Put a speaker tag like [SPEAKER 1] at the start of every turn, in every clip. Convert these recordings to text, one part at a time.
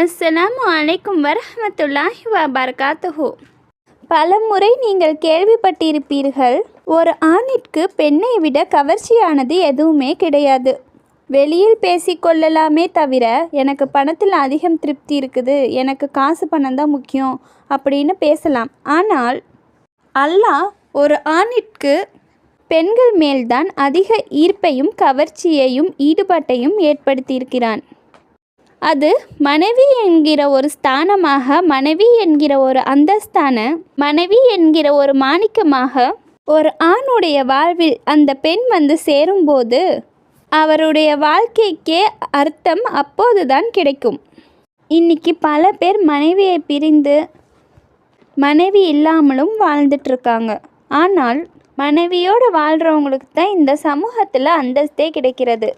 [SPEAKER 1] அஸ்ஸலாமு அலைக்கும் காத்துகு பல முறை நீங்கள் கேள்விப்பட்டிருப்பீர்கள் ஒரு ஆணிற்கு பெண்ணை விட கவர்ச்சியானது எதுவுமே கிடையாது. வெளியில் பேசிக்கொள்ளலாமே தவிர எனக்கு பணத்தில் அதிகம் திருப்தி இருக்குது எனக்கு காசு பணம் தான் முக்கியம் அப்படின்னு பேசலாம். ஆனால் அல்லாஹ் ஒரு ஆணிற்கு பெண்கள் மேல்தான் அதிக ஈர்ப்பையும் கவர்ச்சியையும் ஈடுபாட்டையும் ஏற்படுத்தியிருக்கிறான். அது மனைவி என்கிற ஒரு ஸ்தானமாக மனைவி என்கிற ஒரு அந்தஸ்தான மனைவி என்கிற ஒரு மாணிக்கமாக ஒரு ஆணுடைய வாழ்வில் அந்த பெண் வந்து சேரும்போது அவருடைய வாழ்க்கைக்கே அர்த்தம் அப்போதுதான் கிடைக்கும். இன்னைக்கு பல பேர் மனைவியை பிரிந்து மனைவி இல்லாமலும் வாழ்ந்துட்டுருக்காங்க. ஆனால் மனைவியோடு வாழ்கிறவங்களுக்கு தான் இந்த சமூகத்தில் அந்தஸ்தே கிடைக்கிறது.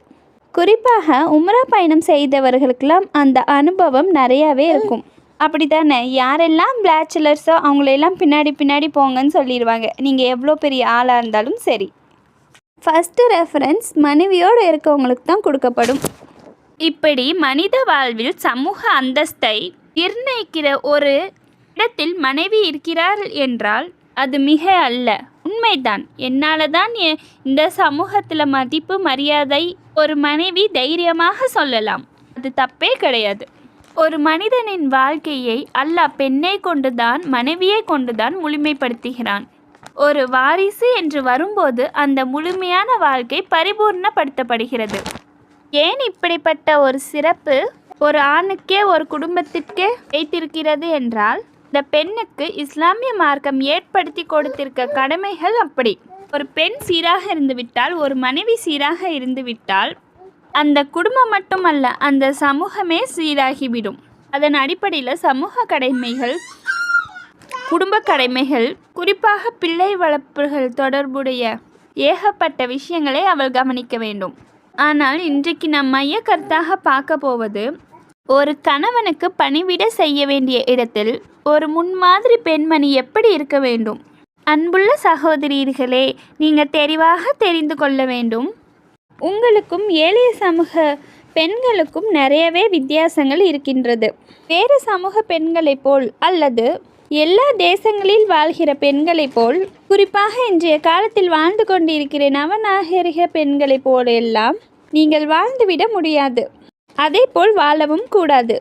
[SPEAKER 1] குறிப்பாக உம்ரா பயணம் செய்தவர்களுக்கெல்லாம் அந்த அனுபவம் நிறையாவே இருக்கும். அப்படி தானே யாரெல்லாம் பிளாச்சுலர்ஸோ அவங்களெல்லாம் பின்னாடி பின்னாடி போங்கன்னு சொல்லிடுவாங்க நீங்கள் எவ்வளோ பெரிய ஆளாக இருந்தாலும் சரி. ஃபஸ்ட்டு ரெஃபரன்ஸ் மனைவியோடு இருக்கவங்களுக்கு தான் கொடுக்கப்படும். இப்படி மனித வாழ்வில் சமூக அந்தஸ்தை நிர்ணயிக்கிற ஒரு இடத்தில் மனைவி இருக்கிறார் என்றால் அது மிக அல்ல. உண்மைதான். என்னால் தான் இந்த சமூகத்தில் மதிப்பு மரியாதை ஒரு மனைவி தைரியமாக சொல்லலாம். அது தப்பே கிடையாது. ஒரு மனிதனின் வாழ்க்கையை அல்லாஹ் பெண்ணை கொண்டுதான் மனைவியை கொண்டுதான் முழுமைப்படுத்துகிறான். ஒரு வாரிசு என்று வரும்போது அந்த முழுமையான வாழ்க்கை பரிபூர்ணப்படுத்தப்படுகிறது. ஏன் இப்படிப்பட்ட ஒரு சிறப்பு ஒரு ஆணுக்கே ஒரு குடும்பத்திற்கே வைத்திருக்கிறது என்றால் இந்த பெண்ணுக்கு இஸ்லாமிய மார்க்கம் ஏற்படுத்தி கொடுத்திருக்க கடமைகள் அப்படி. ஒரு பெண் சீராக இருந்துவிட்டால் ஒரு மனைவி சீராக இருந்துவிட்டால் அந்த குடும்பம் மட்டுமல்ல அந்த சமூகமே சீராகிவிடும். அதன் அடிப்படையில் சமூக கடமைகள் குடும்ப கடமைகள் குறிப்பாக பிள்ளை வளர்ப்புகள் தொடர்புடைய ஏகப்பட்ட விஷயங்களை அவள் கவனிக்க வேண்டும். ஆனால் இன்றைக்கு நம் மைய கருத்தாக பார்க்க போவது ஒரு கணவனுக்கு பணிவிட செய்ய வேண்டிய இடத்தில் ஒரு முன்மாதிரி பெண்மணி எப்படி இருக்க வேண்டும்? அன்புள்ள சகோதரர்களே நீங்கள் தெளிவாக தெரிந்து கொள்ள வேண்டும். உங்களுக்கும் ஏழைய சமூக பெண்களுக்கும் நிறையவே வித்தியாசங்கள் இருக்கின்றது. வேறு சமூக பெண்களைப் போல் அல்லது எல்லா தேசங்களில் வாழ்கிற பெண்களைப் போல் குறிப்பாக இன்றைய காலத்தில் வாழ்ந்து கொண்டிருக்கிற நவநாகரிக பெண்களைப் போலெல்லாம் நீங்கள் வாழ்ந்துவிட முடியாது. அதேபோல் வாழவும் கூடாது.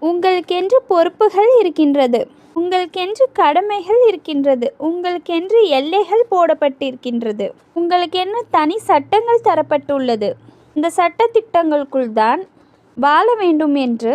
[SPEAKER 1] உங்களுக்கென்று பொறுப்புகள் இருக்கின்றது. உங்களுக்கென்று கடமைகள் இருக்கின்றது. உங்களுக்கென்று எல்லைகள் போடப்பட்டிருக்கின்றது. உங்களுக்கென்று தனி சட்டங்கள் தரப்பட்டுள்ளது. இந்த சட்ட திட்டங்களுக்குள் தான் வாழ வேண்டும் என்று